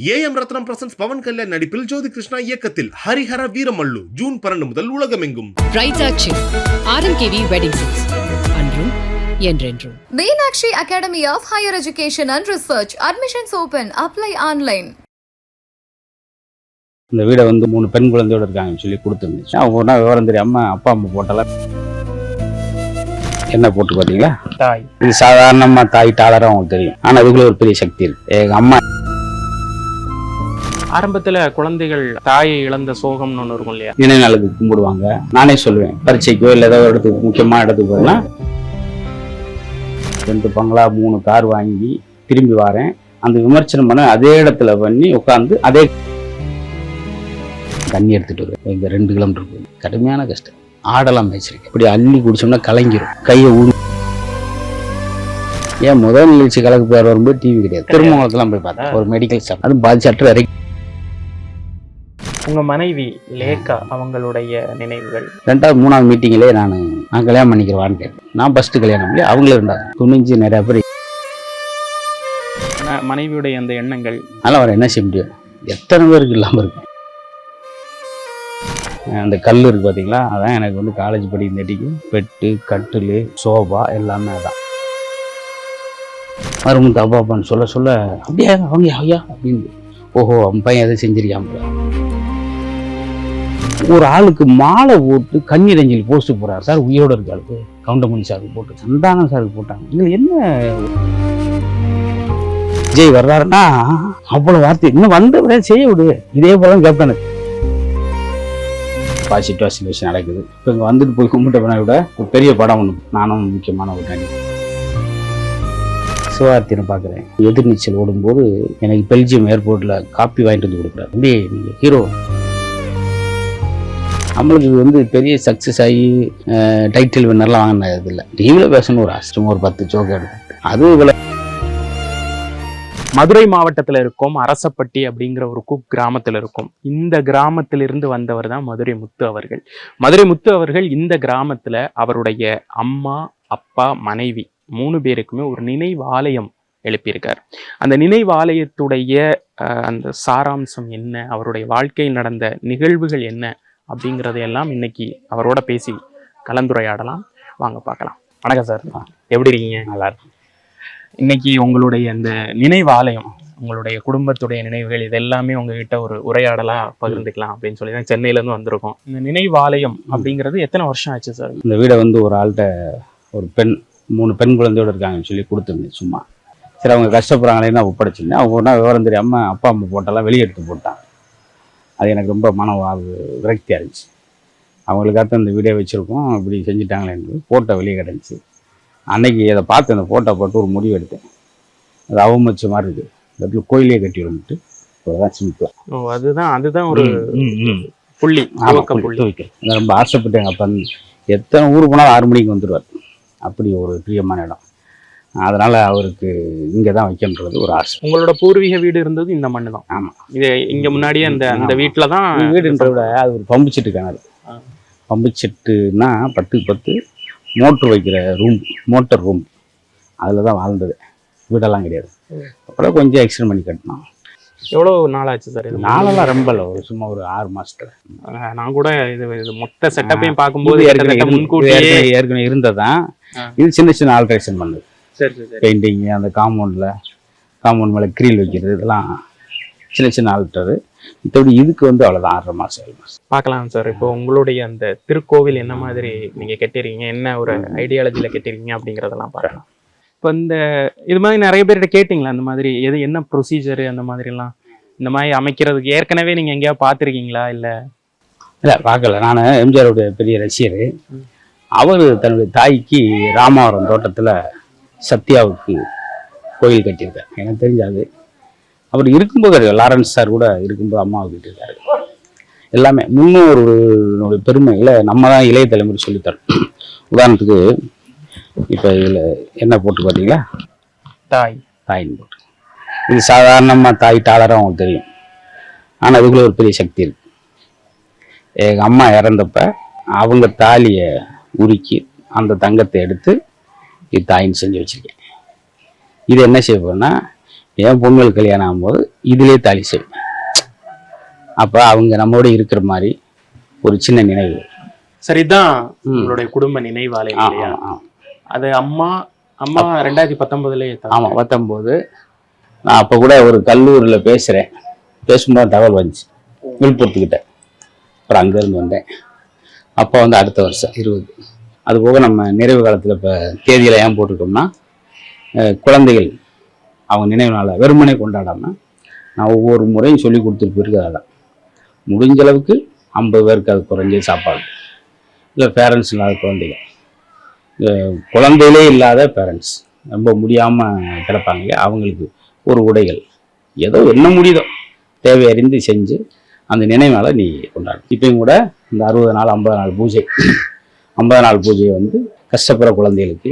A M Ratnam presents Pawan Kalyan நடிப்பில் ஜோதி கிருஷ்ணா இயக்கத்தில் Harihara Veeramallu June பன்னெண்டு முதல் உலகமெங்கும். அன்றும் என்றென்றும். Meenakshi Academy of Higher Education and Research. Admissions open. Apply online. இந்த வீடை வந்து மூணு பெண் குழந்தையோட இருக்காங்கன்னு சொல்லி கொடுத்துருந்துச்சு. அவங்க ஒன்றா விவரம் தெரியாம அப்பா அம்மா போட்டல என்ன போட்டு பார்த்தீங்களா? தாய். இது சாதாரணமா தாய் டாலரும் அவங்களுக்கு தெரியும். ஆனா அதுக்குள்ள ஒரு பெரிய சக்தி இருக்கு. எங்க அம்மா ஆரம்பத்துல குழந்தைகள் தாயை இழந்த சோகம்னு ஒண்ணு இருக்கும் இல்லையா? நினை நாளுக்கு கும்பிடுவாங்க. நானே சொல்லுவேன் பரீட்சைக்கோ இல்லை ஏதோ இடத்துக்கு முக்கியமான இடத்துக்கு போனா ரெண்டு பங்களா மூணு கார் வாங்கி திரும்பி வரேன். அந்த விமர்சனம் பண்ண அதே இடத்துல பண்ணி உட்காந்து அதே தண்ணி எடுத்துட்டு வருவேன். இங்க ரெண்டு கிலோமீட்டர் போய். கடுமையான கஷ்டம். ஆடெல்லாம் மேய்ச்சிருக்கேன். இப்படி அள்ளி குடிச்சோம்னா கலங்கிரும். கையை ஊடு ஏன் முதல் நிகழ்ச்சி கலக்கு பேர் வரும்போது டிவி கிடையாது திருமணத்துலாம் போய் பார்த்தேன். ஒரு மெடிக்கல் ஷாப் அதுவும் பாதிச்சாட்டு வரை உங்க மனைவி லேக்கா அவங்களுடைய நினைவுகள்? ரெண்டாவது மூணாவது மீட்டிங்லேயே நான் நான் கல்யாணம் பண்ணிக்கிறவான்னு கேட்டேன். நான் ஃபஸ்ட்டு கல்யாணம் பண்ணி அவங்களே இருந்தாங்க. துணிஞ்சு நிறைய பேர் ம- மனைவியுடைய அந்த எண்ணங்கள்? அதனால் அவர் என்ன செய்ய முடியும்? எத்தனை பேருக்கு இல்லாமல் இருக்கு அந்த கல் இருக்கு பார்த்தீங்களா அதான் எனக்கு வந்து காலேஜ் படிக்கிறதுக்கு பெட்டு கட்டில் சோஃபா எல்லாமே அதான். அப்பா அப்பான்னு சொல்ல சொல்ல அப்படியே அவங்க ஐயா அப்படின்னு. ஓஹோ அவன் பையன் எதை செஞ்சிருக்கான் போல. ஒரு ஆளுக்கு மாலை போட்டு கண்ணீர் அஞ்சலி போஸ்ட் போறாரு சார் உயிரோட இருக்காளுக்கு கவுண்டமணி சாருக்கு போட்டு. சந்தானம் சாருக்கு போட்டாங்க. இதுல என்ன? விஜய் வர்றாருன்னா அவ்வளவு வார்த்தை. இன்னும் வந்தவரே செய்ய விடு. இதே போல கேட்பேன் பாசிட்டிவ் சிச்சுவேஷன் நடக்குது. இப்போ இங்கே வந்துட்டு போய் கும்பிட்ட பண்ண விட ஒரு பெரிய படம் ஒன்று நானும் முக்கியமான ஒரு நடிகை. சிவகார்த்தியை பார்க்குறேன் எதிர்நீச்சல் ஓடும்போது எனக்கு பெல்ஜியம் ஏர்போர்ட்டில் காப்பி வாங்கிட்டு வந்து கொடுக்குறாரு. அப்படியே நீங்கள் ஹீரோ நம்மளுக்கு இது வந்து பெரிய சக்ஸஸ் ஆகி டைட்டில் வின்னர்லாம் வாங்கினது இல்லை. டிவியில் பேசணும் ஒரு அஷ்டம் ஒரு பத்து ஜோக் எடுத்து அது இவ்வளோ மதுரை மாவட்டத்துல இருக்கும் அரசப்பட்டி அப்படிங்கிற ஒரு குக் கிராமத்துல இருக்கும். இந்த கிராமத்திலிருந்து வந்தவர் தான் மதுரை முத்து அவர்கள். மதுரை முத்து அவர்கள் இந்த கிராமத்துல அவருடைய அம்மா அப்பா மனைவி மூணு பேருக்குமே ஒரு நினைவாலயம் எழுப்பியிருக்கார். அந்த நினைவாலயத்துடைய அஹ், அந்த சாராம்சம் என்ன? அவருடைய வாழ்க்கையில் நடந்த நிகழ்வுகள் என்ன? அப்படிங்கறதையெல்லாம் இன்னைக்கு அவரோட பேசி கலந்துரையாடலாம். வாங்க பார்க்கலாம். வணக்கம் சார். எப்படி இருக்கீங்க? நல்லா இருக்கு இன்னைக்கு உங்களுடைய அந்த நினைவாலயம் உங்களுடைய குடும்பத்துடைய நினைவுகள் இது எல்லாமே உங்ககிட்ட ஒரு உரையாடலா பகிர்ந்துக்கலாம் அப்படின்னு சொல்லி தான் சென்னையில இருந்து வந்திருக்கோம். இந்த நினைவாலயம் அப்படிங்கிறது எத்தனை வருஷம் ஆச்சு சார்? இந்த வீடை வந்து ஒரு ஆள்கிட்ட ஒரு பெண் மூணு பெண் குழந்தையோட இருக்காங்கன்னு சொல்லி கொடுத்துருந்தேன் சும்மா. சரி அவங்க கஷ்டப்படுறாங்களேன்னு நான் ஒப்படைச்சிருந்தேன். அவங்க ஒன்றா விவரம் தெரியாமல் அப்பா அம்மா போட்டெல்லாம் வெளியே எடுத்து போட்டான் அது எனக்கு ரொம்ப மன விரக்தியாக இருந்துச்சு. அவங்களுக்காக இந்த வீடியோ வச்சுருக்கோம். இப்படி செஞ்சுட்டாங்களேன்னு ஃபோட்டோ வெளியே கிடந்துச்சு. அன்னைக்கு அதை பார்த்து அந்த ஃபோட்டோ போட்டு ஒரு முடிவு எடுத்தேன். அது அவமதிச்ச மாதிரி இருக்குது. இந்த இடத்துல கோயிலே கட்டி வந்துட்டு அவ்வளோதான் சிம்பிளாக அதுதான் அதுதான் ஒரு புள்ளி புள்ளி வைக்கிறேன் ரொம்ப ஆசைப்பட்டு எங்கள் அப்பா எத்தனை ஊர் போனாலும் ஆறு மணிக்கு வந்துடுவார் அப்படி ஒரு பிரியமான இடம். அதனால அவருக்கு இங்கே தான் வைக்கன்றது ஒரு ஆசை. உங்களோட பூர்வீக வீடு இருந்தது இந்த மண்ணு தான் ஆமா. இது இங்க முன்னாடியே அந்த அந்த. வீட்டுல தான் வீடுன்றத விட அது ஒரு பம்பு செட்டு கிணறு. பம்பு செட்டுனா பத்துக்கு பத்து மோட்ரு வைக்கிற ரூம் மோட்டர் ரூம். அதில் தான் வாழ்ந்தது. வீடெல்லாம் கிடையாது. அப்புறம் கொஞ்சம் எக்ஸ்டெண்ட் பண்ணி கட்டினோம். எவ்வளவு நாள் ஆச்சு சார் இது? நாளெல்லாம் ரொம்ப இல்லை. ஒரு சும்மா ஒரு ஆறு மாசத்துல. அஹ் நான் கூட இது இது மொத்த செட்டப்பையும் பார்க்கும்போது ஏற்கனவே முன்கூட்டியே ஏற்கனவே இருந்ததான். இது சின்ன சின்ன ஆல்ட்ரேஷன் பண்ணது. சரி சரி சரி. பெயிண்டிங் அந்த காம்பவுண்டில் காம்பவுண்ட் மேலே க்ரீல் வைக்கிறது இதெல்லாம் சின்ன சின்ன ஆல்டரு மற்றபடி இதுக்கு வந்து அவ்வளோதான் ஆறரை மாதம் ஏழு மாதம் பார்க்கலாம் சார். இப்போ உங்களுடைய அந்த திருக்கோவில் என்ன மாதிரி நீங்க கட்டிருக்கீங்க? என்ன ஒரு ஐடியாலஜில கட்டிருக்கீங்க அப்படிங்கறதெல்லாம் பார்க்கலாம். இப்போ இந்த இது மாதிரி நிறைய பேர்கிட்ட கேட்டிங்களா? அந்த மாதிரி எது என்ன ப்ரொசீஜர் அந்த மாதிரிலாம்? இந்த மாதிரி அமைக்கிறதுக்கு ஏற்கனவே நீங்க எங்கேயாவது பார்த்துருக்கீங்களா? இல்ல? இல்லை பார்க்கல. நான் எம்ஜிஆருடைய பெரிய ரசிகர். அவர் தன்னுடைய தாய்க்கு ராமாவரம் தோட்டத்தில் சத்யாவுக்கு கோயில் கட்டியிருக்கார். எனக்கு தெரிஞ்சாது. அவர் இருக்கும்போது லாரன்ஸ் சார் கூட இருக்கும்போது அம்மாவுக்கு கட்டியிருக்காரு எல்லாமே முன்னோருடைய பெருமைகளை நம்ம தான் இளைய தலைமுறை சொல்லித்தரோம். உதாரணத்துக்கு இப்போ இதில் என்ன போட்டு பார்த்தீங்களா? தாய். தாயின் போட்டு. இது சாதாரணமாக தாய் டாலரும் அவங்களுக்கு தெரியும். ஆனால் அதுக்குள்ள ஒரு பெரிய சக்தி இருக்கு. எங்கள் அம்மா இறந்தப்ப அவங்க தாலியை உருக்கி அந்த தங்கத்தை எடுத்து இது தாயின்னு செஞ்சு வச்சிருக்கேன். இது என்ன போறேன்னா என் பொங்கல் கல்யாணம் ஆகும்போது இதிலே தாலி செய்வேன். அப்போ அவங்க நம்மோட இருக்கிற மாதிரி ஒரு சின்ன நினைவு. சரிதான். உங்களுடைய குடும்ப நினைவாலை இல்லையா. அது அம்மா அம்மா ரெண்டாயிரத்தி பத்தொன்பதுலயே ஆமாம் பத்தொம்போது நான் அப்போ கூட ஒரு கல்லூரியில் பேசுகிறேன் பேசும்போது தகவல் வந்துச்சு. விழுப்புரத்துக்கிட்ட. அப்புறம் அங்கேருந்து வந்தேன். அப்போ வந்து அடுத்த வருஷம் இருபது. அது போக நம்ம நிறைவு காலத்தில் இப்போ தேதியில் ஏன் போட்டிருக்கோம்னா குழந்தைகள் அவங்க நினைவு நாளை வெறுமனே கொண்டாடாமல் நான் ஒவ்வொரு முறையும் சொல்லி கொடுத்துட்டு போயிருக்கிறது அதான். முடிஞ்ச அளவுக்கு ஐம்பது பேருக்கு அது குறைஞ்ச சாப்பாடு. இல்லை பேரண்ட்ஸ் இல்லாத குழந்தைகள். குழந்தையிலே இல்லாத பேரண்ட்ஸ் ரொம்ப முடியாமல் கிடப்பாங்க. இல்லையா அவங்களுக்கு ஒரு உடைகள். ஏதோ என்ன முடியுதோ தேவையறிந்து செஞ்சு அந்த நினைவால் நீ கொண்டாடு. இப்பயும் கூட இந்த அறுபது நாள் ஐம்பது நாள் பூஜை ஐம்பது நாள் பூஜையை வந்து கஷ்டப்படுற குழந்தைகளுக்கு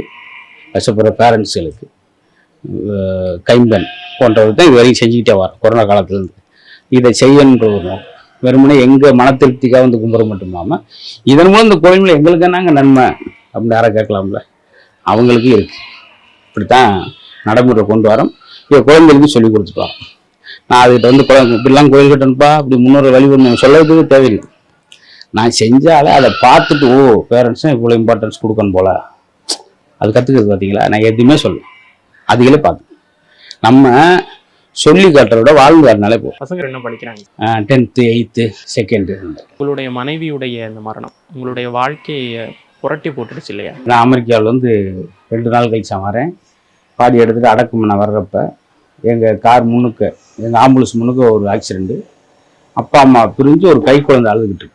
கஷ்டப்படுற பேரண்ட்ஸுகளுக்கு கைம்பெண் போன்றவர்கள் தான் இது வரைக்கும் செஞ்சுக்கிட்டே வரோம் கொரோனா காலத்துலேருந்து. இதை செய்யணுன்ற ஒரு நோக்கம். வெறுமனே எங்கள் மன திருப்திக்காக வந்து கும்பிட மட்டும் இல்லாமல் இதன் மூலம் இந்த கோயில்கள் எங்களுக்கு என்னங்க நன்மை அப்படின்னு யாரை கேட்கலாம்ல? அவங்களுக்கு இருக்கு. இப்படித்தான் நடைமுறை கொண்டு வரோம். இதை குழந்தைகளுக்கும் சொல்லி கொடுத்துட்டோம். நான் அதுகிட்ட வந்து குழந்தை இப்படிலாம் கோயில் கட்டணுப்பா அப்படி முன்னோர் வழிபடணும் சொல்லறதுக்கு தேவையில்லை. நான் செஞ்சாலே அதை பார்த்துட்டு ஓ பேரண்ட்ஸும் இவ்வளோ இம்பார்ட்டன்ஸ் கொடுக்கணும் போல. அது கற்றுக்கிறது பார்த்தீங்களா? நான் எதுவுமே சொல்ல அதுகளே பார்த்து. நம்ம சொல்லி காட்டுறத விட வாழ்ந்து காட்டினாலே போதும். பசங்க என்ன படிக்கிறாங்க? டென்த்து எயித்து செகண்டு உங்களுடைய மனைவியுடைய இந்த மரணம் உங்களுடைய வாழ்க்கையை புரட்டி போட்டுடுச்சு இல்லையா? நான் அமெரிக்காவில் வந்து ரெண்டு நாள் கழிச்சு வரேன். பாடி எடுத்துட்டு அடக்கம் பண்ண வர்றப்ப எங்கள் கார் முன்னுக்க எங்கள் ஆம்புலன்ஸ் முன்னுக்க ஒரு ஆக்சிடெண்ட்டு அப்பா அம்மா பிரிஞ்சு ஒரு கை குழந்தை அழுதுகிட்டு.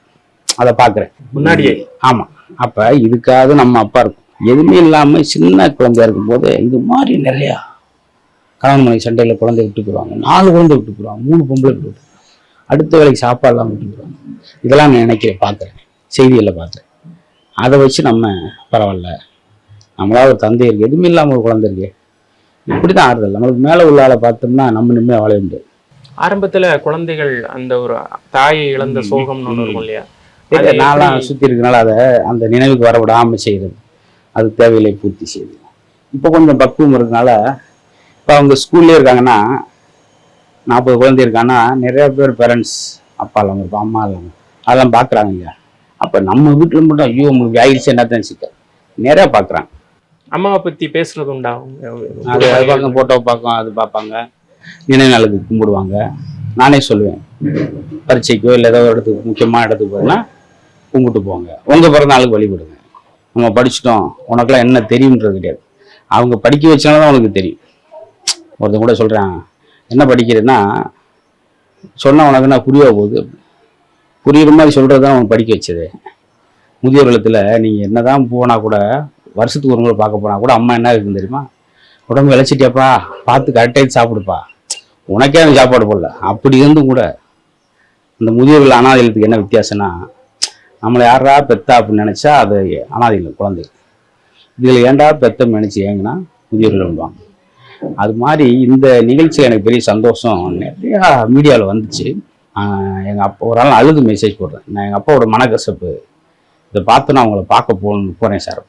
அதை பார்க்குறேன். முன்னாடியே. ஆமாம் அப்போ இதுக்காக நம்ம அப்பா இருக்கும். எதுவுமே இல்லாமல் சின்ன குழந்தையா இருக்கும்போது இது மாதிரி நிறையா கணவன் மனைவி சண்டையில் குழந்தை விட்டு போயிடுவாங்க நாலு குழந்தை விட்டு போயிடுவாங்க மூணு பொம்பளை விட்டு அடுத்த வேலைக்கு சாப்பாடுலாம் விட்டு போயிடுவாங்க இதெல்லாம் நான் நினைக்கிறேன் பார்க்குறேன். செய்திகளில் பார்க்குறேன். அதை வச்சு நம்ம பரவாயில்ல. நம்மளா ஒரு தந்தை இருக்கு. எதுவுமே இல்லாமல் ஒரு குழந்தை இருக்கு. இப்படி தான் ஆறுதல். நம்மளுக்கு மேலே உள்ள ஆளை பார்த்தோம்னா நம்ம நிம்மதியாக வாழ முடியாது. ஆரம்பத்துல குழந்தைகள் அந்த ஒரு தாயை இழந்த சோகம்னு ஒண்ணு இருக்கும் இல்லையா? நான்லாம் சுற்றி இருக்கனால அதை அந்த நினைவுக்கு வர விடாமல் செய்கிறது அது தேவையில்லை பூர்த்தி செய்யுது இப்போ கொஞ்சம் பக்குவம் இருக்கனால இப்போ அவங்க ஸ்கூல்லே இருக்காங்கன்னா நாற்பது குழந்தை இருக்காங்கன்னா நிறைய பேர் பேரண்ட்ஸ் அப்பா இல்லாமல் இருப்போம் அம்மா இல்லாமல் அதெல்லாம் பார்க்குறாங்க இல்லையா அப்போ நம்ம வீட்டில் மட்டும் ஐயோ உங்களுக்கு ஆயிடுச்சு என்னத்தான் சிக்கல். நிறையா பார்க்குறாங்க அம்மாவை பத்தி பேசுறது உண்டா? அது அது பார்க்க ஃபோட்டோ பார்க்கும் அது பார்ப்பாங்க. நினைவு நாளுக்கு கும்பிடுவாங்க. நானே சொல்லுவேன். பரீட்சைக்கோ இல்லை ஏதோ ஒரு இடத்துக்கு முக்கியமான இடத்துக்கு போகிறேன்னா கும்பிட்டு போங்க. உங்கள் பிறந்த நாளுக்கு வழிபடுங்க. நம்ம படிச்சிட்டோம். உனக்கெல்லாம் என்ன தெரியுன்றது கிடையாது. அவங்க படிக்க வச்சனால தான் உனக்கு தெரியும். ஒருத்தன் கூட சொல்கிறேன் என்ன படிக்கிறேன்னா சொன்னால் உனக்கு என்ன புரிய போகுது புரியுற மாதிரி சொல்கிறது தான் உனக்கு படிக்க வச்சது. முதியோர் இல்லத்தில் நீங்கள் என்னதான் போனால் கூட வருஷத்துக்கு ஒரு முறை பார்க்க போனால் கூட அம்மா என்ன இருக்குன்னு தெரியுமா? உடம்பு விளைச்சிட்டியாப்பா பார்த்து கரெக்டாக சாப்பிடுப்பா. உனக்கே அந்த சாப்பாடு போடல. அப்படி இருந்தும் கூட இந்த முதியோர்கள் அனாதைகளுக்கு என்ன வித்தியாசம்னா நம்மளை யாரா பெத்தா அப்படின்னு நினச்சா அது அனாதைகள் குழந்தை. இதில் ஏன்டா பெத்த நினச்சி ஏங்கன்னா முதியோர்கள் விடுவாங்க அது மாதிரி இந்த நிகழ்ச்சியில் எனக்கு பெரிய சந்தோஷம். நிறையா மீடியாவில் வந்துச்சு. எங்கள் அப்பா ஒரு நாள் அழுது மெசேஜ் போடுறேன். நான் எங்கள் அப்பாவோட மனக்கசப்பு. இதை பார்த்து நான் உங்களை பார்க்க போகணும் போகிறேன் சார்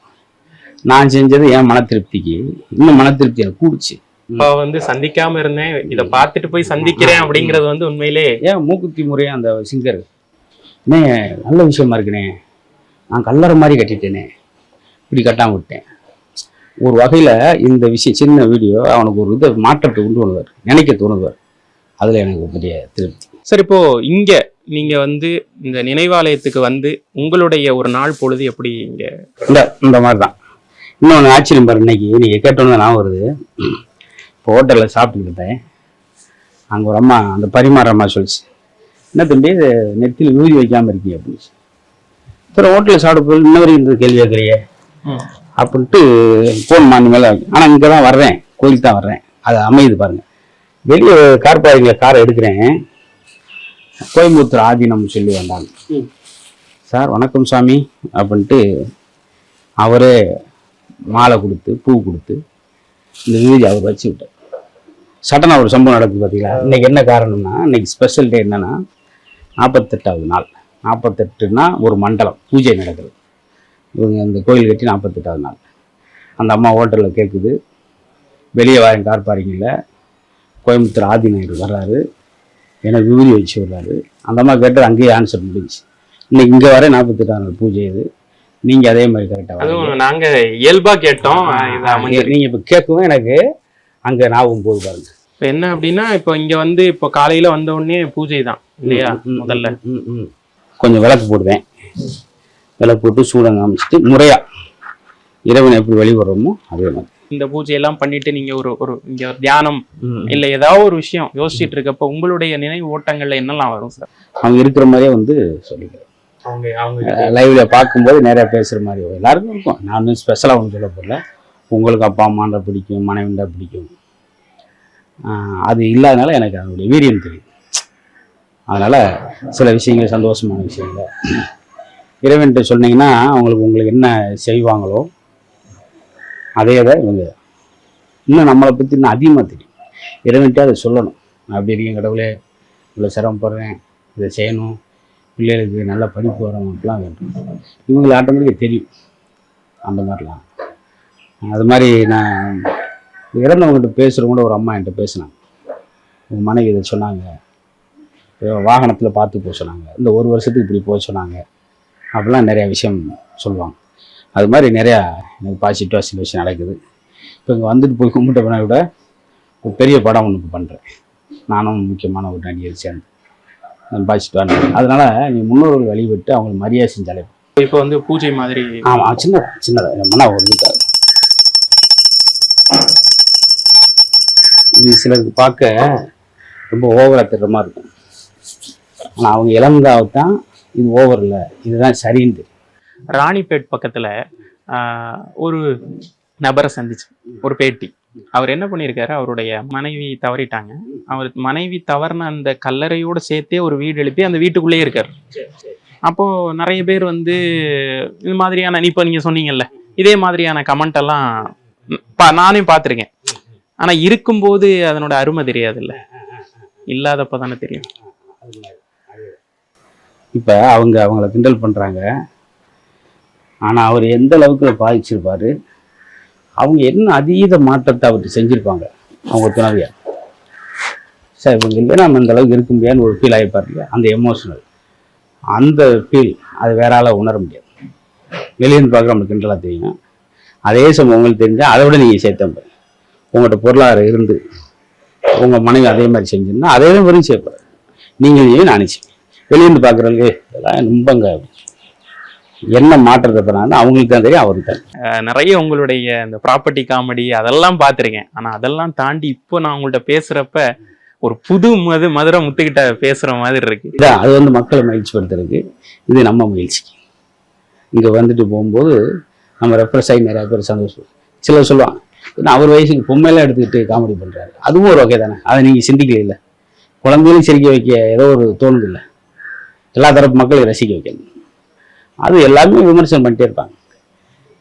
நான் செஞ்சது என் மன திருப்திக்கு இன்னும் மன திருப்தி எனக்கு கூடுச்சு. அப்பா வந்து சந்திக்காம இருந்தேன். இத பார்த்துட்டு போய் சந்திக்கிறேன் அப்படிங்கறது வந்து உண்மையிலே ஏன் மூக்குத்தி முறையாக அந்த சிங்கர்? அண்ணே நல்ல விஷயமா இருக்குண்ணே. நான் கல்லறை மாதிரி கட்டிட்டேனே. இப்படி கட்டாம விட்டேன். ஒரு வகையில் இந்த விஷயம் சின்ன வீடியோ அவனுக்கு ஒரு இதை மாற்றத்தை கொண்டு வருவார் நினைக்க தோணுவார். அதில் எனக்கு பெரிய திருப்தி. சரி இப்போ இங்க நீங்க வந்து இந்த நினைவாலயத்துக்கு வந்து உங்களுடைய ஒரு நாள் பொழுது எப்படி இங்க? இந்த இந்த மாதிரி தான் இன்னொன்று ஆச்சரியம் பாரு இன்னைக்கு நீங்கள் கேட்டோன்னு நான் வருது. இப்போ ஹோட்டலில் சாப்பிட்டுக்கிட்டு இருந்தேன். அங்கே ஒரு அம்மா அந்த பரிமாற அம்மா சொல்லிச்சு. என்ன தம்பி இது நெத்தியில் ஊதி வைக்காமல் இருக்கீங்க அப்படின்னு சரி ஹோட்டலில் சாப்பிட போய் இன்ன வரைக்கும் கேள்வி கேட்குறியே? அப்படின்ட்டு ஃபோன் மாறி மேலே ஆனால் இங்கே தான் வர்றேன். கோயிலுக்கு தான் வர்றேன். அது அமையுது பாருங்க. வெளியே கார் பார்க்கிங்கில் காரை எடுக்கிறேன். கோயம்புத்தூர் ஆதீனம் சொல்லி வந்தாங்க. சார் வணக்கம் சாமி. அப்படின்ட்டு அவரே மாலை கொடுத்து பூ கொடுத்து இந்த விபூதி அவர் வச்சு விட்டார் சட்டனா ஒரு சம்பவம் நடக்குது பார்த்தீங்களா இன்னைக்கு என்ன காரணம்னா இன்னைக்கு ஸ்பெஷல் டே என்னன்னா நாற்பத்தெட்டாவது நாள். நாற்பத்தெட்டுனா ஒரு மண்டலம் பூஜை நடக்குது இவங்க இந்த கோயில் கட்டி நாற்பத்தெட்டாவது நாள். அந்த அம்மா ஹோட்டலில் கேட்குது வெளியே வாங்க கார் பார்க்கிங்கில் கோயம்புத்தூர் ஆதிநாயர் வர்றாரு. எனக்கு விபூதி வச்சு வர்றாரு அந்த மாதிரி கேட்டது அங்கேயே ஆன்சர் முடிஞ்சுச்சு. இன்னைக்கு இங்கே வர நாற்பத்தெட்டாம் நாள் பூஜை இது நீங்கள் அதே மாதிரி கரெக்டாக அதுவும் நாங்க இயல்பா கேட்டோம். நீங்கள் இப்போ கேட்கவும் எனக்கு அங்கே ஞாபகம் போது பாருங்க. இப்ப என்ன அப்படின்னா இப்போ இங்க வந்து இப்போ காலையில வந்த உடனே பூஜை தான் இல்லையா முதல்ல. ம், ம். கொஞ்சம் விளக்கு போடுவேன். விளக்கு போட்டு சூடம் காமிச்சிட்டு முறையா இறைவனை எப்படி வழிபடுறோமோ அதே மாதிரி. இந்த பூஜையெல்லாம் பண்ணிட்டு நீங்க ஒரு ஒரு இங்க ஒரு தியானம் இல்ல ஏதாவது ஒரு விஷயம் யோசிச்சுட்டு இருக்கப்ப உங்களுடைய நினைவு ஓட்டங்கள்ல என்னெல்லாம் வரும் சார் அவங்க இருக்கிற மாதிரியே வந்து சொல்லிக்கிறேன் அவங்க அவங்க லைவ்ல பார்க்கும்போது நிறைய பேசுற மாதிரி. எல்லாருக்கும் இருக்கும். நான் ஸ்பெஷலாக ஒன்று சொல்ல போகல உங்களுக்கு அப்பா அம்மாண்டா பிடிக்கும் மனைவிண்டா பிடிக்கும். அது இல்லாதனால எனக்கு அதனுடைய வீரியம் தெரியும். அதனால் சில விஷயங்கள் சந்தோஷமான விஷயங்கள். இறைவன்கிட்ட சொன்னீங்கன்னா அவங்களுக்கு உங்களுக்கு என்ன செய்வாங்களோ அதே தான் இவங்க இன்னும் நம்மளை பற்றி இன்னும் அதிகமாக தெரியும். இறைவன்கிட்ட அதை சொல்லணும். நான் அப்படி இருக்கேன் கடவுளே இவ்வளோ சிரமப்படுறேன் இதை செய்யணும் பிள்ளைகளுக்கு நல்ல படிப்பு வரணும் அப்படிலாம் வேண்டும். இவங்களுக்கு ஆட்டோமேட்டிக்காக தெரியும். அந்த மாதிரிலாம். அது மாதிரி நான் இறந்தவங்ககிட்ட பேசுகிறவங்க கூட ஒரு அம்மா என்கிட்ட பேசினாங்க. உங்கள் மனைவி இதை சொன்னாங்க. வாகனத்தில் பார்த்து போக சொன்னாங்க. இந்த ஒரு வருஷத்துக்கு இப்படி போக சொன்னாங்க. அப்படிலாம் நிறையா விஷயம் சொல்லுவாங்க. அது மாதிரி நிறையா எனக்கு பாசிட்டிவாக சில விஷயம் நடக்குது. இப்போ இங்கே வந்துட்டு போய் கும்பிட்ட பண்ண விட ஒரு பெரிய படம் ஒன்று இப்போ பண்ணுறேன் நானும் முக்கியமான ஒரு நடிகர் சேர்ந்து. பாசிட்டிவான அதனால நீ முன்னோர்கள் வழிபட்டு அவங்களுக்கு மரியாதை செஞ்சாலே இப்போ வந்து பூஜை மாதிரி ஆமாம் சின்ன சின்னதாக மன ஒரு இது சிலருக்கு பார்க்க ரொம்ப ஓவராக தெரிற மாதிரி இருக்கும். ஆனால் அவங்க இளங்காவத்தான் இது ஓவர் இல்லை. இதுதான் சரின்னு ராணிப்பேட் பக்கத்தில் ஒரு நபரை சந்திச்சு ஒரு பேட்டி. அவர் என்ன பண்ணியிருக்காரு? அவருடைய மனைவி தவறிட்டாங்க. அவர் மனைவி தவறின அந்த கல்லறையோட சேர்த்தே ஒரு வீடு எழுப்பி அந்த வீட்டுக்குள்ளேயே இருக்கார். அப்போது நிறைய பேர் வந்து இது மாதிரியான இப்போ நீங்கள் சொன்னீங்கல்ல இதே மாதிரியான கமெண்ட் எல்லாம் பா- நானே பார்த்துருக்கேன். ஆனால் இருக்கும்போது அதனோட அருமை தெரியாதுல்ல. இல்லாதப்ப தானே தெரியும். இப்போ அவங்க அவங்கள கிண்டல் பண்ணுறாங்க ஆனால் அவர் எந்த அளவுக்கு பாதிச்சிருப்பார்? அவங்க என்ன அதீத மாற்றத்தை அவர் செஞ்சுருப்பாங்க? அவங்க துணவியா? சார் இவங்க இல்லைன்னா நம்ம இந்த அளவுக்கு இருக்க முடியாதுன்னு ஒரு ஃபீல் ஆகிப்பார் இல்லையா? அந்த எமோஷனல் அந்த ஃபீல் அது வேறால உணர முடியாது. வெளியிருந்து பார்க்குற நம்மளுக்கு கிண்டலாக தெரியும். அதே சமயம் உங்களுக்கு தெரிஞ்சால் அதை விட நீங்கள் சேர்த்தம்ப உங்கள்கிட்ட பொருளாதாரம் இருந்து உங்கள் மனைவி அதே மாதிரி செஞ்சிருந்தா அதே தான் வரையும் செய்யப்படுற நீங்கள் செய்வேன் வெளியிருந்து பார்க்குறவங்க இதெல்லாம் ரொம்பங்க என்ன மாற்றத்தை பண்ணாங்க அவங்களுக்கு தான் தெரியும் அவருக்கு தான் நிறைய உங்களுடைய இந்த ப்ராப்பர்ட்டி காமெடி அதெல்லாம் பார்த்துருக்கேன். ஆனா அதெல்லாம் தாண்டி இப்போ நான் உங்கள்ட்ட பேசுறப்ப ஒரு புது மது மதுரை முத்துக்கிட்ட பேசுற மாதிரி இருக்கு. இதான் அது வந்து மக்களை மகிழ்ச்சிப்படுத்துறதுக்கு இது நம்ம முயற்சிக்கு. இங்கே வந்துட்டு போகும்போது நம்ம ரெஃப்ரெஷ் ஆகி நிறைய பேர் சந்தோஷம் சிலர் சொல்லுவாங்க ஏன்னா அவர் வயசுக்கு பொம்மையெல்லாம் எடுத்துக்கிட்டு காமெடி பண்ணுறாரு அதுவும் ஒரு வகை தானே அதை நீங்கள் சிந்திக்கல இல்லை. குழந்தைகளையும் சிரிக்க வைக்க ஏதோ ஒரு தோணுது இல்லை. எல்லா தரப்பு மக்களையும் ரசிக்க வைக்கணும். அது எல்லாருமே விமர்சனம் பண்ணிட்டே இருப்பாங்க.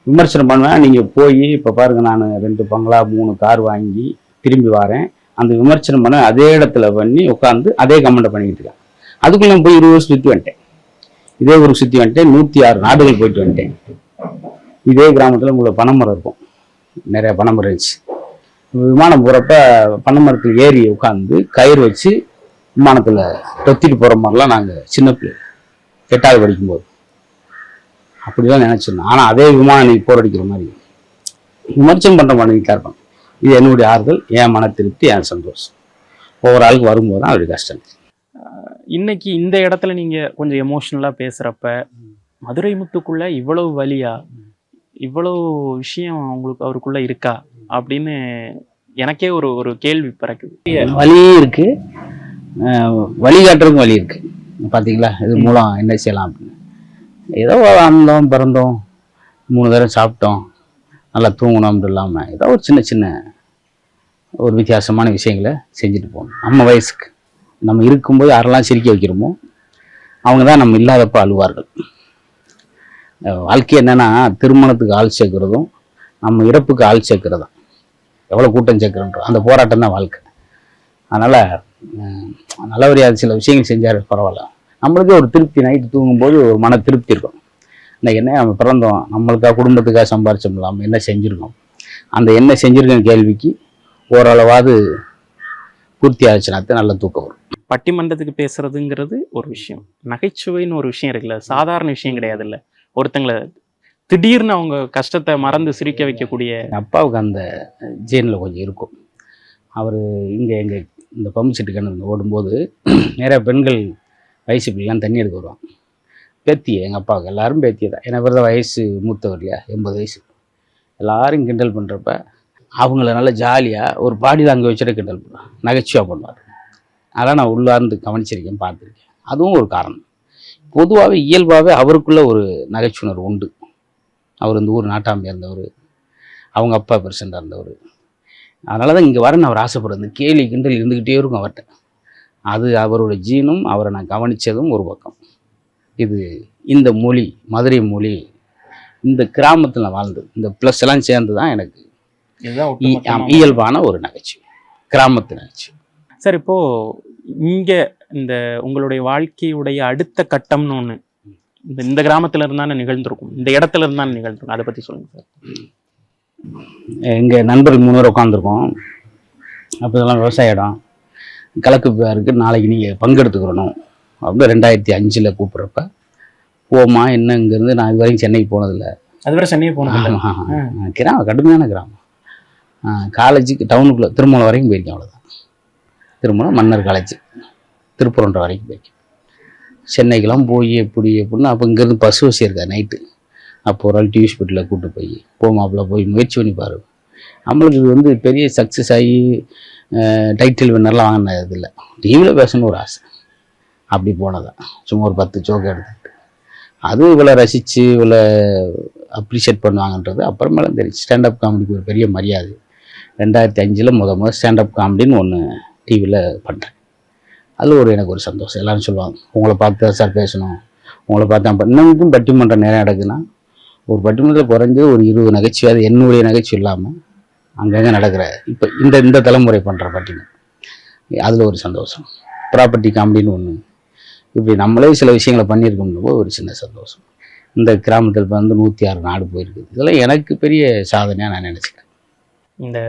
விமர்சனம் பண்ணால் நீங்கள் போய் இப்போ பாருங்க நான் ரெண்டு பங்களா மூணு கார் வாங்கி திரும்பி வரேன். அந்த விமர்சனம் பண்ண அதே இடத்துல பண்ணி உட்காந்து அதே கமெண்ட் பண்ணிக்கிட்டு இருக்கேன் அதுக்குள்ளே போய் இருபது வருஷம் சுற்றி வந்துட்டேன். இதே ஊருக்கு சுற்றி வந்துட்டேன். நூற்றி ஆறு நாடுகள் போயிட்டு வந்துட்டேன். இதே கிராமத்தில் உங்களுக்கு பனைமரம் இருக்கும். நிறைய பணம் இருந்துச்சு. விமானம் போகிறப்ப பனைமரத்தில் ஏறி உட்காந்து கயிறு வச்சு விமானத்தில் தொத்திட்டு போகிற மாதிரிலாம் நாங்கள் சின்ன பிள்ளை எட்டாவது படிக்கும்போது. அப்படிதான் நினச்சிருந்தோம். ஆனால் அதே விமானம் இன்னைக்கு போரடிக்கிற மாதிரி. விமர்சனம் பண்ணுற மாதிரி இருப்பாங்க. இது என்னுடைய ஆறுதல் என் மன திருப்தி என் சந்தோஷம். ஒவ்வொரு ஆளுக்கு வரும்போது தான் அவருடைய கஷ்டம். இன்னைக்கு இந்த இடத்துல நீங்கள் கொஞ்சம் எமோஷ்னலாக பேசுகிறப்ப மதுரை முத்துக்குள்ளே இவ்வளவு வழியாக இவ்வளவு விஷயம் உங்களுக்கு அவருக்குள்ள இருக்கா? அப்படின்னு எனக்கே ஒரு ஒரு கேள்வி பிறக்குது. வழியே இருக்கு. வழிகாட்டுறதுக்கும் வழி இருக்கு. பாத்தீங்களா? இது மூலம் என்ன செய்யலாம் அப்படின்னு. ஏதோ ஆனந்தம் பிறந்தோம். மூணு தடவை சாப்பிட்டோம். நல்லா தூங்கணும்னு இல்லாமல் ஏதோ ஒரு சின்ன சின்ன ஒரு வித்தியாசமான விஷயங்களை செஞ்சுட்டு போகணும். நம்ம வயசுக்கு. நம்ம இருக்கும்போது யாரெல்லாம் சிரிக்க வைக்கிறோமோ அவங்க தான் நம்ம இல்லாதப்ப அழுவார்கள். வாழ்க்கை என்னன்னா திருமணத்துக்கு ஆள் சேர்க்கிறதும் நம்ம இறப்புக்கு ஆள் சேர்க்கிறதும். எவ்வளோ கூட்டம் சேர்க்குறோன்றோம். அந்த போராட்டம் தான் வாழ்க்கை. அதனால் நல்லபடியாக சில விஷயங்கள் செஞ்சார் பரவாயில்ல. நம்மளுக்கே ஒரு திருப்தி நைட்டு தூங்கும்போது ஒரு மன திருப்தி இருக்கும். இன்னைக்கு என்ன நம்ம பிறந்தோம். நம்மளுக்காக குடும்பத்துக்காக சம்பாரிச்சோம்ல நம்ம என்ன செஞ்சுருக்கோம்? அந்த என்ன செஞ்சுருக்கோம் கேள்விக்கு ஓரளவாவது பூர்த்தி ஆச்சுனாத்தான் நல்ல தூக்கம் வரும். பட்டிமன்றத்துக்கு பேசுறதுங்கிறது ஒரு விஷயம். நகைச்சுவைன்னு ஒரு விஷயம் இருக்குல்ல. சாதாரண விஷயம் கிடையாதுல்ல. ஒருத்தங்களை திடீர்னு அவங்க கஷ்டத்தை மறந்து சிரிக்க வைக்கக்கூடிய எங்கள் அப்பாவுக்கு அந்த ஜீனில் கொஞ்சம் இருக்கும். அவர் இங்கே எங்கள் இந்த பம்பு செட்டு கிணறு ஓடும்போது நிறைய பெண்கள் வயசு பிள்ளைலாம் தண்ணி எடுக்க வருவாங்க. பேத்தி எங்கள் அப்பாவுக்கு எல்லாரும் பேத்தி தான். ஏன்னா தான் வயசு மூத்தவர் இல்லையா? எண்பது வயசு. எல்லாரும் கிண்டல் பண்ணுறப்ப அவங்கள நல்லா ஜாலியாக ஒரு பாடியில் அங்கே வச்சுட்டு கிண்டல் பண்ணுவாங்க நகைச்சுவாக பண்ணுவார். அதெல்லாம் நான் உள்ளார்ந்து கவனிச்சிருக்கேன் பார்த்துருக்கேன். அதுவும் ஒரு காரணம். பொதுவாகவே இயல்பாகவே அவருக்குள்ள ஒரு நகைச்சுணர்வு உண்டு. அவர் இந்த ஊர் நாட்டாமையாக இருந்தவர் அவங்க அப்பா பெர்சண்டாக இருந்தவர் அதனால தான் இங்கே வரேன்னு அவர் ஆசைப்படுறது. கேலி கிண்டல் இருந்துக்கிட்டே இருக்கும் அவர்கிட்ட. அது அவரோட ஜீனும் அவரை நான் கவனித்ததும் ஒரு பக்கம். இது இந்த மொழி மதுரை மொழி இந்த கிராமத்தில் நான் வாழ்ந்தது இந்த ப்ளஸ் எல்லாம் சேர்ந்து தான் எனக்கு இயல்பான ஒரு நகைச்சுவை. கிராமத்து நகைச்சுவை. சார் இப்போ இங்க இந்த உங்களுடைய வாழ்க்கையுடைய அடுத்த கட்டம்னு ஒண்ணு. இந்த இந்த கிராமத்துல இருந்தானே நிகழ்ந்திருக்கும். இந்த இடத்துல இருந்தானே நிகழ்ந்திருக்கும். அதை பத்தி சொல்லுங்க சார். எங்கள் நண்பர்கள் மூணு பேர் உட்காந்துருக்கோம் அப்போ இதெல்லாம் விவசாய இடம். கலக்கு இருக்குது நாளைக்கு நீங்கள் பங்கெடுத்துக்கிறணும். அப்படின்னு ரெண்டாயிரத்தி அஞ்சில் கூப்பிட்றப்ப போமா என்ன இங்கேருந்து? நான் இது வரைக்கும் சென்னைக்கு போனதில்லை. அதுவரை சென்னையே போனதில்ல. ஆமாம் கிராமம் கடுமையான கிராமம். காலேஜுக்கு டவுனுக்குள்ளே திருமணம் வரைக்கும் போயிருக்கேன் அவ்வளோதான் திருமணம் மன்னர் காலேஜ் திருப்பரன்ற வரைக்கும் போயிருக்கேன் சென்னைக்கெல்லாம் போய் எப்படி எப்படின்னா அப்போ இங்கேருந்து பஸ் வசி இருக்கா நைட்டு அப்போ ஒரு ஆள் டிவி ஹாஸ்பிட்டலில் கூப்பிட்டு போய் போமாப்பில் போய் முயற்சி பண்ணி பாரு நம்மளுக்கு இது வந்து பெரிய சக்ஸஸ் ஆகி டைட்டில் வின்னர்லாம் வாங்கின இது இல்லை. டிவியில் பேசணும்னு ஒரு ஆசை. அப்படி போனதான் சும்மா ஒரு பத்து ஜோக் எடுத்துக்கிட்டு. அதுவும் இவ்வளோ ரசித்து இவ்வளோ அப்ரிஷியேட் பண்ணுவாங்கன்றது அப்புறமேலாம் தெரியும். ஸ்டாண்டப் காமெடிக்கு ஒரு பெரிய மரியாதை. ரெண்டாயிரத்தி அஞ்சில் முத முத ஸ்டாண்டப் காமெடின்னு ஒன்று டிவியில் பண்ணுறேன் அதில் ஒரு எனக்கு ஒரு சந்தோஷம். எல்லாரும் சொல்லுவாங்க உங்களை பார்த்து தான் சார் பேசணும். உங்களை பார்த்து தான் இன்னமும் பட்டிமன்றம் நேரம் நடக்குதுன்னா ஒரு பட்டிமன்றத்தில் குறைஞ்சது ஒரு இருபது நகைச்சுவை அது என்னுடைய நகைச்சுவை இல்லாமல் அங்கங்கே நடக்கிற இப்போ இந்த இந்த தலைமுறை பண்ணுற பட்டினம் அதில் ஒரு சந்தோஷம். ப்ராப்பர்ட்டி காமெடின்னு ஒன்று இப்படி நம்மளே சில விஷயங்களை பண்ணியிருக்கோம்னு போது ஒரு சின்ன சந்தோஷம். இந்த கிராமத்தில் இப்போ வந்து நூற்றி ஆறு நாடு போயிருக்குது. இதெல்லாம் எனக்கு பெரிய சாதனையாக நான் நினச்சிக்கிறேன். இந்த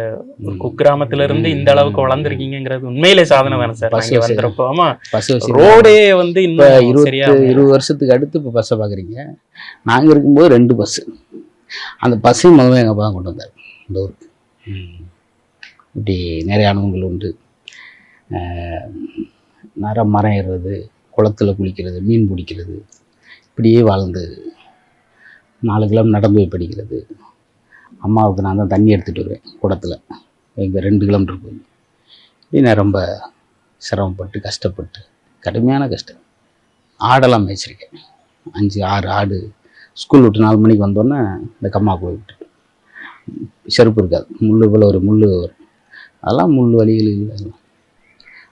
ஒரு குக்கிராமத்துல இருந்து இந்த அளவுக்கு வளர்ந்துருக்கீங்கிறது உண்மையிலே சாதனை தானே சார். அங்க வசதி. வந்திருப்போ ஆமா. ரோடே வந்து இன்னும் இருபத்து சரியா இருபது வருஷத்துக்கு அடுத்து இப்போ பஸ்ஸை பார்க்குறீங்க நாங்கள் இருக்கும்போது ரெண்டு பஸ்ஸு அந்த பஸ்ஸையும் முதல்ல எங்கள் அப்பா தான் கொண்டு வந்தார். இந்த ஊருக்கு. இப்படி நிறைய அனுபவங்கள் உண்டு. நிறைய மரம் ஏறுறது குளத்துல குளிக்கிறது மீன் பிடிக்கிறது இப்படியே வாழ்ந்து நாலு கிலோமீட்டர் நடந்து போய் படிக்கிறது. அம்மாவுக்கு நான் தான் தண்ணி எடுத்துகிட்டு வருவேன் குடத்தில். இங்கே ரெண்டு கிலோமீட்டர் போய். இப்படி நான் ரொம்ப சிரமப்பட்டு கஷ்டப்பட்டு கடுமையான கஷ்டம். ஆடெல்லாம் மேய்ச்சிருக்கேன். அஞ்சு ஆறு ஆடு ஸ்கூல் விட்டு நாலு மணிக்கு வந்தோடனே இந்த கம்மா போய்விட்டு செருப்பு இருக்காது. முள் இவ்வளோ ஒரு முள் வரும். அதெல்லாம் முள் வலிகள் இல்லை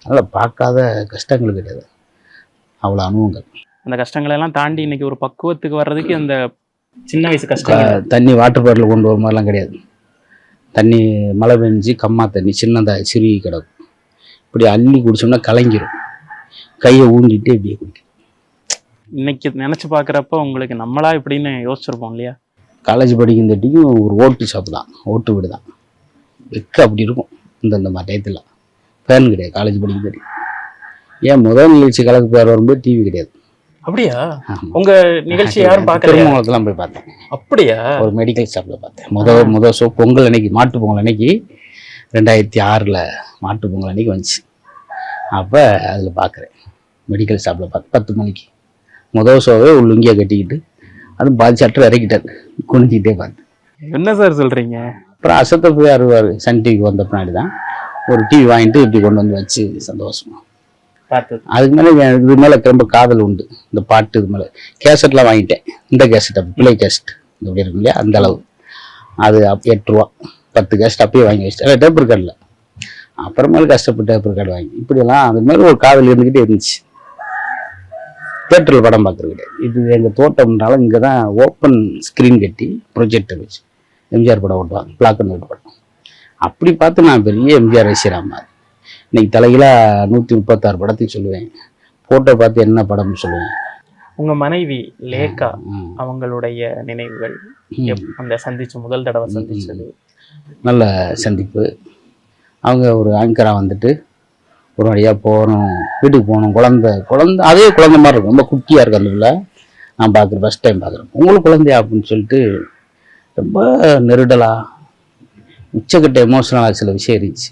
அதெல்லாம். பார்க்காத கஷ்டங்கள் கிடையாது. அவ்வளோ அனுபவங்கள். அந்த கஷ்டங்களை எல்லாம் தாண்டி இன்றைக்கி ஒரு பக்குவத்துக்கு வர்றதுக்கு அந்த சின்ன வயசு கஷ்டம் தண்ணி வாட்டர் பாட்டில் கொண்டு வர மாதிரிலாம் கிடையாது. தண்ணி மழை பெஞ்சு கம்மா தண்ணி சின்னதாக சிறுகி கிடக்கும். இப்படி அள்ளி குடிச்சோம்னா கலங்கிரும். கையை ஊண்டிட்டு இப்படியே குடிக்கும். இன்னைக்கு நினைச்சு பாக்குறப்ப உங்களுக்கு நம்மளா இப்படின்னு யோசிச்சிருப்போம் இல்லையா? காலேஜ் படிக்கிறதாட்டிக்கும் ஒரு ஓட்டு ஷாப் தான். ஓட்டு வீடு தான். வெக்க அப்படி இருக்கும். இந்த இந்த மாதிரி டயத்தில் ஃபேன் கிடையாது காலேஜ் படிக்கிறதாட்டி ஏன் முதல் நிகழ்ச்சி கலக்கு பேர் வரும்போது டிவி கிடையாது. அப்படியா. உங்க நிகழ்ச்சி யாரும் திருமணத்துலாம் போய் பார்த்தேன். அப்படியா? ஒரு மெடிக்கல் ஷாப்பில் பார்த்தேன். முத முத ஷோ பொங்கல் அன்னைக்கு மாட்டு பொங்கல் அன்னைக்கு ரெண்டாயிரத்தி ஆறில் மாட்டு பொங்கல் அன்னைக்கு வந்துச்சு. அப்போ அதில் பார்க்குறேன். மெடிக்கல் ஷாப்பில் பார்த்து பத்து மணிக்கு. முதல் ஷோவே ஒரு லுங்கியை கட்டிக்கிட்டு அதுவும் பாதி சட்டை இறக்கிட்டார் குனிஞ்சிக்கிட்டே பார்த்தேன். என்ன சார் சொல்றீங்க? அப்புறம் அசத்த போய் அறுவார் சன் டிவிக்கு வந்த பின்னாடி தான் ஒரு டிவி வாங்கிட்டு இப்படி கொண்டு வந்து வச்சு சந்தோஷமா. அதுக்கு மேலே இது மேலே ரொம்ப காதல் உண்டு. இந்த பாட்டு இது மேலே. கேசட்லாம் வாங்கிட்டேன். இந்த கேசட் அப்போ பிள்ளை கேசட் இப்படி இருக்கும் இல்லையா அந்த அளவு. அது அப் எட்டு ரூபா. பத்து கேசட் அப்பயே வாங்கி வச்சிட்டேன். டேப்பர் கார்டில் அப்புறமேல கஷ்டப்பட்டு டேப்பர் கார்டு வாங்கி. இப்படியெல்லாம் அது மேலே ஒரு காதல் இருந்துக்கிட்டே இருந்துச்சு. தேட்டரில் படம் பார்க்குறது கிடையாது இது எங்கள் தோட்டம்னால இங்கே தான் ஓப்பன் ஸ்க்ரீன் கட்டி ப்ரொஜெக்டர் வச்சு. எம்ஜிஆர் படம் ஓட்டுவாங்க. பிளாக் அண்ட் ஒயிட் படம். அப்படி பார்த்து நான் பெரிய எம்ஜிஆர் ரசிகராக இன்னைக்கு தலைகளாக நூற்றி முப்பத்தாறு படத்தையும் சொல்லுவேன். ஃபோட்டோ பார்த்து என்ன படம்னு சொல்லுவேன். உங்க மனைவி லேகா ம். அவங்களுடைய நினைவுகள் அந்த சந்திச்சு முதல் தடவை சந்திச்சது? நல்ல சந்திப்பு. அவங்க ஒரு ஆங்கராக வந்துட்டு ஒரு வழியாக போகணும் வீட்டுக்கு போகணும். குழந்தை குழந்தை அதே குழந்தை மாதிரி இருக்கும். ரொம்ப குட்டியாக இருக்கு அந்த பிள்ளை. நான் பார்க்குறேன் ஃபஸ்ட் டைம் பார்க்குறேன். உங்களுக்கு குழந்தையா அப்படின்னு சொல்லிட்டு ரொம்ப நெருடலாக உச்சக்கட்ட எமோஷனலாக சில விஷயம் இருந்துச்சு.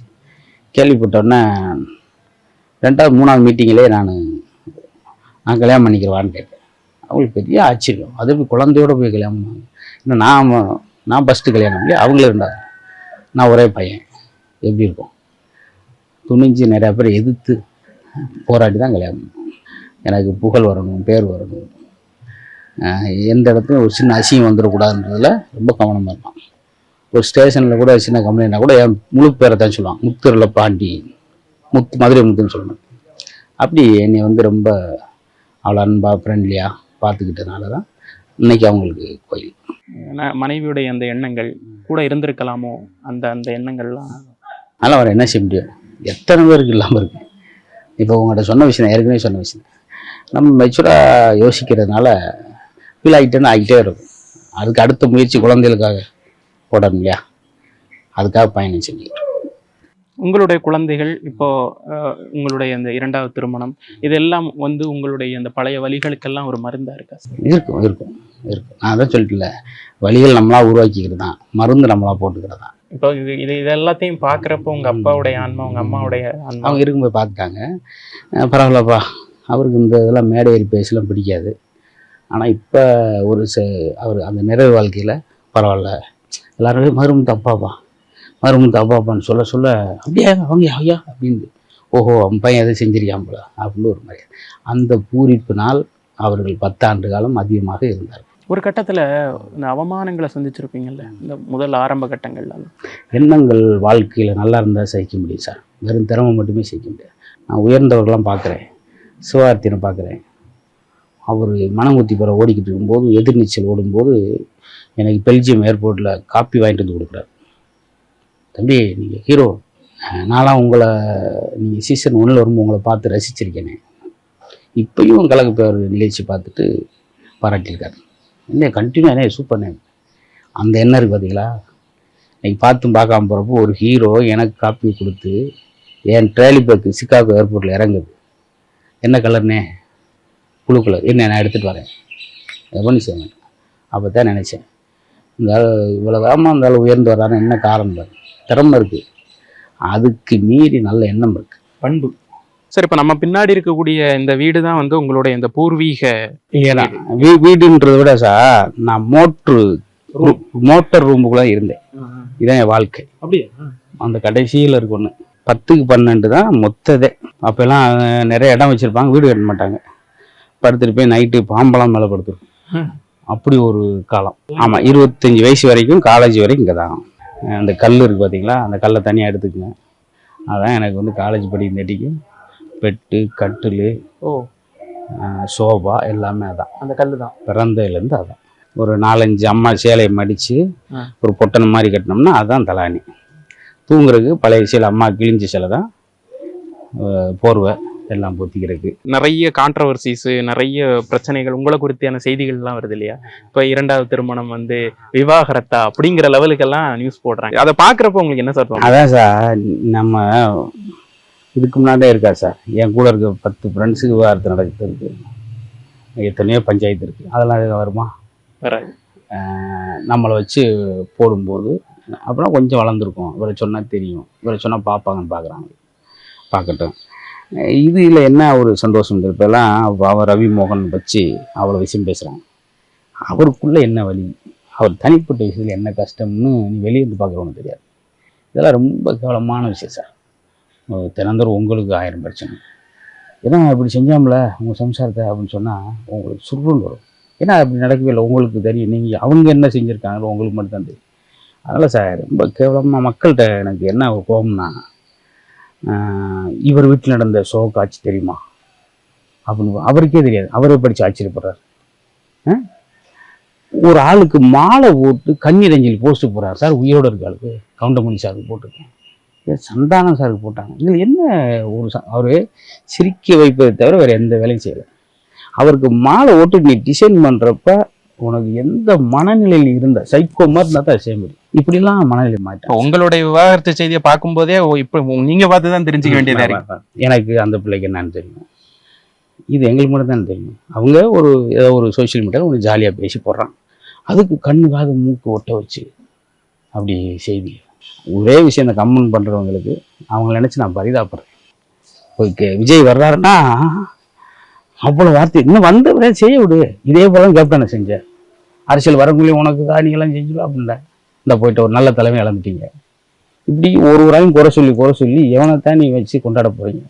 கேள்விப்பட்டோன்னே ரெண்டாவது மூணாவது மீட்டிங்கிலே நான் நான் கல்யாணம் பண்ணிக்கிறவான்னு கேட்டேன். அவங்களுக்கு பெரிய ஆச்சரியம். அது போய் குழந்தையோட போய் கல்யாணம் பண்ணாங்க இன்னும் நான் நான் ஃபஸ்ட்டு கல்யாணம் பண்ணி அவங்களே இருந்தாங்க நான் ஒரே பையன். எப்படி இருக்கும்? துணிஞ்சு நிறையா பேர் எதிர்த்து போராடி தான் கல்யாணம் எனக்கு புகழ் வரணும் பேர் வரணும். எந்த இடத்துலையும் ஒரு சின்ன அசியம் வந்துடக்கூடாதுன்றதில் ரொம்ப கவனமாக இருப்பான். ஒரு ஸ்டேஷனில் கூட சின்ன கம்ப்ளைண்ட்னா கூட என் முழு பேரை தான் சொல்லுவான் முத்துரில் பாண்டி முத்து மதுரை முத்துன்னு சொல்லணும் அப்படி என்னை வந்து ரொம்ப அவ்வளோ அன்பாக ஃப்ரெண்ட்லியாக பார்த்துக்கிட்டதுனால தான் இன்னைக்கு அவங்களுக்கு கோயில். மனைவியுடைய அந்த எண்ணங்கள் கூட இருந்திருக்கலாமோ? அந்த அந்த எண்ணங்கள்லாம். அதனால் அவர் என்ன செய்ய முடியும்? எத்தனை பேருக்கு இல்லாமல் இருக்கு? இப்போ உங்கள்கிட்ட சொன்ன விஷயம் ஏற்கனவே சொன்ன விஷயம். நம்ம மெச்சூராக யோசிக்கிறதுனால ஃபீல் ஆகிட்டேன்னு ஆகிட்டே இருக்கும். அதுக்கு அடுத்த முயற்சி குழந்தைகளுக்காக. போடணும் இல்லையா அதுக்காக பயணம் செஞ்சுக்கிட்டு. உங்களுடைய குழந்தைகள் இப்போ உங்களுடைய அந்த இரண்டாவது திருமணம் இதெல்லாம் வந்து உங்களுடைய அந்த பழைய வழிகளுக்கெல்லாம் ஒரு மருந்தா இருக்கா சார்? இருக்கும் இருக்கும் இருக்கும். நான் அதான் சொல்லிட்டுல வழிகள் நம்மளா உருவாக்கிக்கிறது தான் மருந்து நம்மளா போட்டுக்கிறது. தான் இப்போ இது இது இது எல்லாத்தையும் பார்க்குறப்போ உங்க அப்பாவுடைய ஆன்மா உங்க அம்மாவுடைய ஆன்மா. அவங்க இருக்கும்போது பார்த்துட்டாங்க. பரவாயில்லப்பா. அவருக்கு இந்த இதெல்லாம் மேடை ஏறி பேசலாம் பிடிக்காது. ஆனால் இப்போ ஒரு ச அவர் அந்த நிறைவு வாழ்க்கையில் பரவாயில்ல. எல்லாரும் மருமத்து அப்பாப்பா மருமத்து அப்பாப்பான்னு சொல்ல சொல்ல அப்படியே அவங்க ஐயா அப்படின்னு ஓஹோ அவன் பையன் எதை செஞ்சிருக்கான் போல அப்படின்னு ஒரு மாதிரி. அந்த பூரிப்பினால் அவர்கள் பத்தாண்டு காலம் அதிகமாக இருந்தார் ஒரு கட்டத்துல இந்த அவமானங்களை சந்திச்சிருப்பீங்கல்ல இந்த முதல் ஆரம்ப கட்டங்கள்ல எண்ணங்கள் வாழ்க்கையில் நல்லா இருந்தால் சகிக்க முடியும் சார். வெறும் திறமை மட்டுமே சகிக்க முடியாது. நான் உயர்ந்தவர்கள்லாம் பார்க்குறேன் சிவார்த்தியனை பார்க்குறேன் அவர் மனங்குத்தி பெற ஓடிக்கிட்டு இருக்கும்போது எதிர்நீச்சல் ஓடும்போது எனக்கு பெல்ஜியம் ஏர்போர்ட்டில் காப்பி வாங்கிட்டு வந்து கொடுக்குறாரு. தம்பி நீங்கள் ஹீரோ நான்லாம் உங்களை நீங்கள் சீசன் ஒன்றில் வரும்போது உங்களை பார்த்து ரசிச்சிருக்கேனே. இப்பயும் கலக்கு பேர் நிகழ்ச்சி பார்த்துட்டு பாராட்டியிருக்காரு. என்ன கண்டினியூ என்ன சூப்பர் நேம் அந்த எண்ணம் இருக்குது பார்த்தீங்களா இன்னைக்கு பார்த்தும் பார்க்காம போகிறப்போ ஒரு ஹீரோ எனக்கு காப்பி கொடுத்து என் ட்ரேலி பேக்கு சிக்காகோ ஏர்போர்ட்டில் இறங்குது. என்ன கலர்னே ப்ளூ கலர் என்ன நான் எடுத்துகிட்டு வரேன். அதை பண்ணி செய்வேன் அப்போ தான் நினச்சேன். இந்த ஆள் இவ்வளோ வேகமாக இருந்தாலும் உயர்ந்து வர்றாருன்னு என்ன காரணம் திறமை இருக்குது அதுக்கு மீறி நல்ல எண்ணம் இருக்குது பண்பு. சார் இப்போ நம்ம பின்னாடி இருக்கக்கூடிய இந்த வீடு தான் வந்து உங்களுடைய இந்த பூர்வீக வீ வீடுன்றதை விட சார் நான் மோட்ரு மோட்டர் ரூமுக்குள்ளே இருந்தேன். இதான் என் வாழ்க்கை. அப்படியா? அந்த கடைசியில் இருக்கு ஒன்று பத்துக்கு பன்னெண்டு தான் மொத்ததே. அப்போல்லாம் நிறைய இடம் வச்சுருப்பாங்க வீடு கட்ட மாட்டாங்க. படுத்துட்டு போய் நைட்டு பாம்பெல்லாம் மேலே படுத்துருக்கும். அப்படி ஒரு காலம். ஆமாம் இருபத்தஞ்சி வயசு வரைக்கும் காலேஜ் வரைக்கும் இங்கே தான் அந்த கல் இருக்குது பார்த்தீங்களா அந்த கல்லை தனியாக எடுத்துக்கங்க. அதான் எனக்கு வந்து காலேஜ் படிக்கிறதாட்டிக்கு பெட்டு கட்டில் ஓ. சோபா எல்லாமே அதான். அந்த கல்லு தான் பிறந்ததுலேருந்து அதான். ஒரு நாலஞ்சு அம்மா சேலையை மடித்து. ஒரு பொட்டனை மாதிரி கட்டினோம்னா அதான் தலாணி. தூங்குறதுக்கு பழைய சேலை அம்மா கிழிஞ்ச சேலை தான் போர்வை. எல்லாம் பொத்திக்கிறதுக்கு நிறைய கான்ட்ரவர்சிஸ் நிறைய பிரச்சனைகள் உங்களை குறித்தியான செய்திகள்லாம் வருது இல்லையா? இப்போ இரண்டாவது திருமணம் வந்து விவாகரத்தா அப்படிங்கிற லெவலுக்கெல்லாம் நியூஸ் போடுறாங்க. அதை பார்க்குறப்ப உங்களுக்கு என்ன சார் அதான் சார் நம்ம இதுக்கு முன்னாடியே இருக்கா சார். என் கூட இருக்க பத்து ஃப்ரெண்ட்ஸுக்கு விவாகரத்து நடக்குது இருக்கு. எத்தனையோ பஞ்சாயத்து இருக்குது அதெல்லாம் எதுவும் வருமா? வராது. நம்மளை வச்சு போடும்போது அப்புறம் கொஞ்சம் வளர்ந்துருக்கும். இவரை சொன்னால் தெரியும். இவரை சொன்னால் பார்ப்பாங்கன்னு பார்க்குறாங்க. பார்க்கட்டும். இது இதில் என்ன ஒரு சந்தோஷம் இருக்கு இப்போல்லாம் அவன் ரவி மோகன் வச்சு அவ்வளோ விஷயம் பேசுகிறாங்க அவருக்குள்ளே என்ன வழி அவர் தனிப்பட்ட விஷயத்தில் என்ன கஷ்டம்னு நீ வெளியே இருந்து பார்க்குறவனு தெரியாது. இதெல்லாம் ரொம்ப கேவலமான விஷயம் சார். அஹ் தினந்தோறும் உங்களுக்கு ஆயிரம் பிரச்சனை. ஏன்னா இப்படி செஞ்சாமல உங்கள் சம்சாரத்தை அப்படின்னு சொன்னால் உங்களுக்கு சுருன்னு வரும். ஏன்னா அப்படி நடக்கவே இல்லை. உங்களுக்கு தெரியும். நீங்கள் அவங்க என்ன செஞ்சுருக்காங்களோ உங்களுக்கு மட்டும்தான் தெரியும். அதனால் சார் ரொம்ப கேவலமாக மக்கள்கிட்ட எனக்கு என்ன கோபம்னா இவர் வீட்டில் நடந்த ஷோ காட்சி தெரியுமா? அப்படின்னு அவருக்கே தெரியாது. அவரே படித்து ஆச்சரியப்படுறார். ஒரு ஆளுக்கு மாலை போட்டு கன்னிரஞ்சலி போஸ்ட்டு போகிறார் சார் உயிரோட இருக்க ஆளுக்கு. கவுண்டமணி சாருக்கு போட்டிருக்கேன். சந்தானம் சாருக்கு போட்டாங்க. இதில் என்ன ஒரு அவர் சிரிக்க வைப்பதை தவிர வேறு எந்த வேலையும் செய்யலை. அவருக்கு மாலை ஓட்டு நீ டிசைன் பண்ணுறப்ப உனக்கு எந்த மனநிலையில் இருந்த? சைக்கோ மாதிரி இருந்தால் தான் செய்ய முடியும். இப்படிலாம் மனநிலை மாட்டேன் உங்களுடைய விவாகரத்து செய்தியை பார்க்கும்போதே இப்போ உங்க- நீங்க பார்த்து தான் தெரிஞ்சுக்க வேண்டியதா இருக்கு. எனக்கு அந்த பிள்ளைக்கு என்னன்னு தெரியும். இது எங்களுக்கு மட்டும் தான் தெரியும். அவங்க ஒரு ஏதோ ஒரு சோஷியல் மீடியாவில் ஒரு ஜாலியாக பேசி போடுறான். அதுக்கு கண்ணு காது மூக்கு ஒட்ட வச்சு அப்படி செய்தி. ஒரே விஷயம் இந்த கம்மன் பண்ணுறவங்களுக்கு அவங்கள நினச்சி நான் பரிதாப்படுறேன் இப்போ கே- விஜய் வர்றாருன்னா அவ்வளோ வார்த்தை. இன்னும் வந்தவரே செய்ய விடு. இதே போல கேப்டனை செஞ்சேன் அரசியல் வரக்குள்ளே உனக்கு காணியெல்லாம் செஞ்சிடும் அப்படின்ல. இந்த போயிட்டு ஒரு நல்ல தலைமை இழந்துட்டீங்க. இப்படி ஒரு ஊராயும் குறை சொல்லி குறை சொல்லி எவனைத்தான் நீ வச்சு கொண்டாட போறீங்க?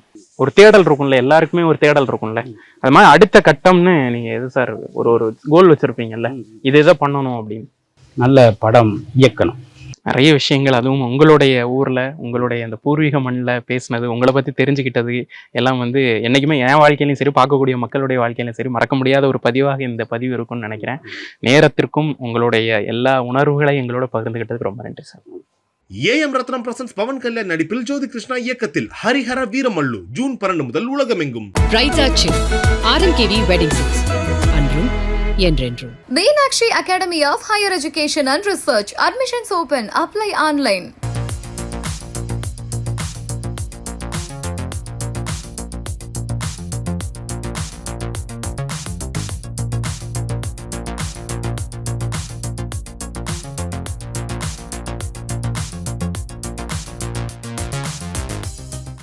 ஒரு தேடல் இருக்கும்ல. எல்லாருக்குமே ஒரு தேடல் இருக்கும்ல. அது மாதிரி அடுத்த கட்டம்னு நீங்க எது சார் ஒரு ஒரு கோல் வச்சிருப்பீங்கல்ல. இது இதை பண்ணணும் அப்படின்னு? நல்ல படம் இயக்கணும். நிறைய விஷயங்கள் அதுவும் உங்களுடைய ஊர்ல உங்களுடைய அந்த பூர்வீக மண்ணில் பேசினது உங்களை பத்தி தெரிஞ்சுக்கிட்டது எல்லாம் வந்து என்னைக்குமே என் வாழ்க்கையிலும் சரி பார்க்கக்கூடிய மக்களுடைய வாழ்க்கையிலும் சரி மறக்க முடியாத ஒரு பதிவாக இந்த பதிவு இருக்கும்னு நினைக்கிறேன். நேரத்திற்கும் உங்களுடைய எல்லா உணர்வுகளை எங்களோட பகிர்ந்துக்கிட்டதுக்கு ரொம்ப நன்றி sir. AM Ratnam presents Pawan Kalyan நடிப்பில் ஜோதி கிருஷ்ணா இயக்கத்தில் ஹரிஹர வீரமல்லு ஜூன் பன்னெண்டு முதல் உலகமெங்கும். வெட்டிங் என்றென்றும் Meenakshi Academy of Higher Education and Research. Admissions open. Apply online.